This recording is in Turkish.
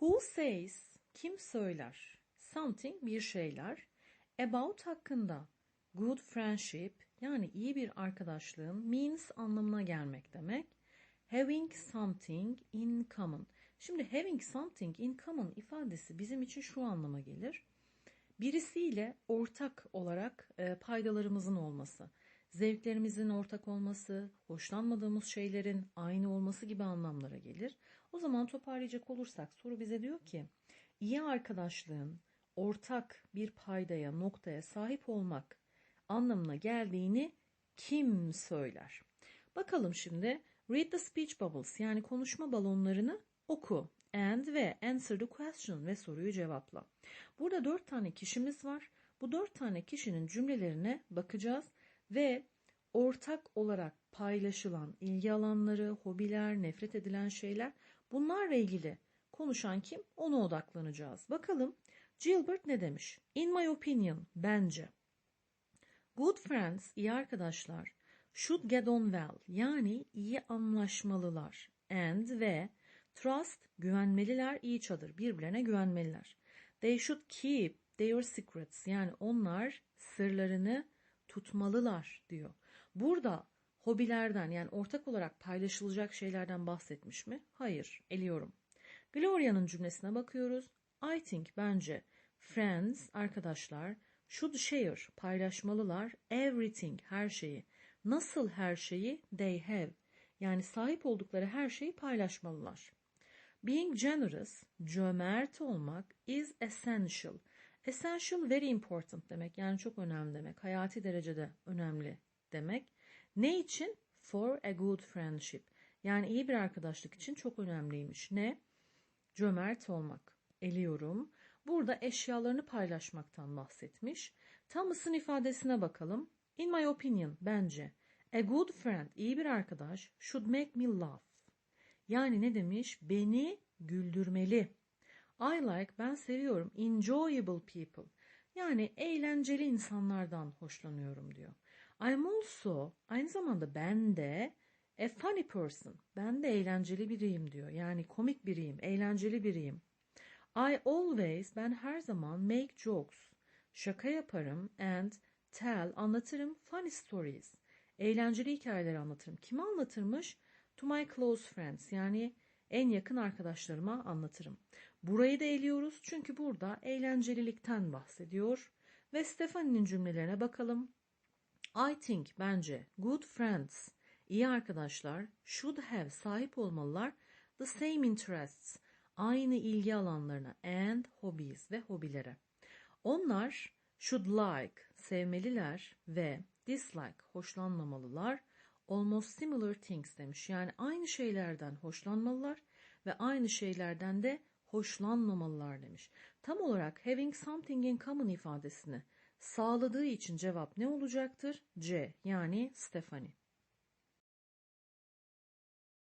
Who says? Kim söyler? Something bir şeyler. About hakkında. Good friendship yani iyi bir arkadaşlığın means anlamına gelmek demek. Having something in common. Şimdi having something in common ifadesi bizim için şu anlama gelir. Birisiyle ortak olarak e, paydalarımızın olması, zevklerimizin ortak olması, hoşlanmadığımız şeylerin aynı olması gibi anlamlara gelir. O zaman toparlayacak olursak soru bize diyor ki iyi arkadaşlığın ortak bir paydaya, noktaya sahip olmak anlamına geldiğini kim söyler? Bakalım şimdi read the speech bubbles yani konuşma balonlarını oku and ve answer the question ve soruyu cevapla. Burada dört tane kişimiz var. Bu dört tane kişinin cümlelerine bakacağız ve ortak olarak paylaşılan ilgi alanları, hobiler, nefret edilen şeyler bunlarla ilgili konuşan kim? Ona odaklanacağız. Bakalım Gilbert ne demiş? In my opinion, bence. Good friends, iyi arkadaşlar, should get on well, yani iyi anlaşmalılar. And ve trust, güvenmeliler, each other, birbirlerine güvenmeliler. They should keep their secrets, yani onlar sırlarını tutmalılar diyor. Burada hobilerden yani ortak olarak paylaşılacak şeylerden bahsetmiş mi? Hayır, eliyorum. Gloria'nın cümlesine bakıyoruz. I think bence friends arkadaşlar should share paylaşmalılar everything her şeyi. Nasıl her şeyi? They have. Yani sahip oldukları her şeyi paylaşmalılar. Being generous, cömert olmak is essential. Essential very important demek. Yani çok önemli demek. Hayati derecede önemli demek. Ne için? For a good friendship. Yani iyi bir arkadaşlık için çok önemliymiş. Ne? Cömert olmak. Eliyorum. Burada eşyalarını paylaşmaktan bahsetmiş. Thomas'ın ifadesine bakalım. In my opinion, bence. A good friend, iyi bir arkadaş, should make me laugh. Yani ne demiş? Beni güldürmeli. I like, ben seviyorum. Enjoyable people. Yani eğlenceli insanlardan hoşlanıyorum diyor. I'm also, aynı zamanda ben de a funny person. Ben de eğlenceli biriyim diyor. Yani komik biriyim, eğlenceli biriyim. I always, ben her zaman make jokes. Şaka yaparım and tell, anlatırım funny stories. Eğlenceli hikayeler anlatırım. Kime anlatırmış? To my close friends. Yani en yakın arkadaşlarıma anlatırım. Burayı da eliyoruz çünkü burada eğlencelilikten bahsediyor. Ve Stephanie'nin cümlelerine bakalım. I think bence good friends, iyi arkadaşlar should have sahip olmalılar the same interests, aynı ilgi alanlarına and hobbies ve hobilere. Onlar should like, sevmeliler ve dislike, hoşlanmamalılar. Almost similar things demiş. Yani aynı şeylerden hoşlanmalılar ve aynı şeylerden de hoşlanmamalılar demiş. Tam olarak having something in common ifadesini sağladığı için cevap ne olacaktır? C yani Stephanie.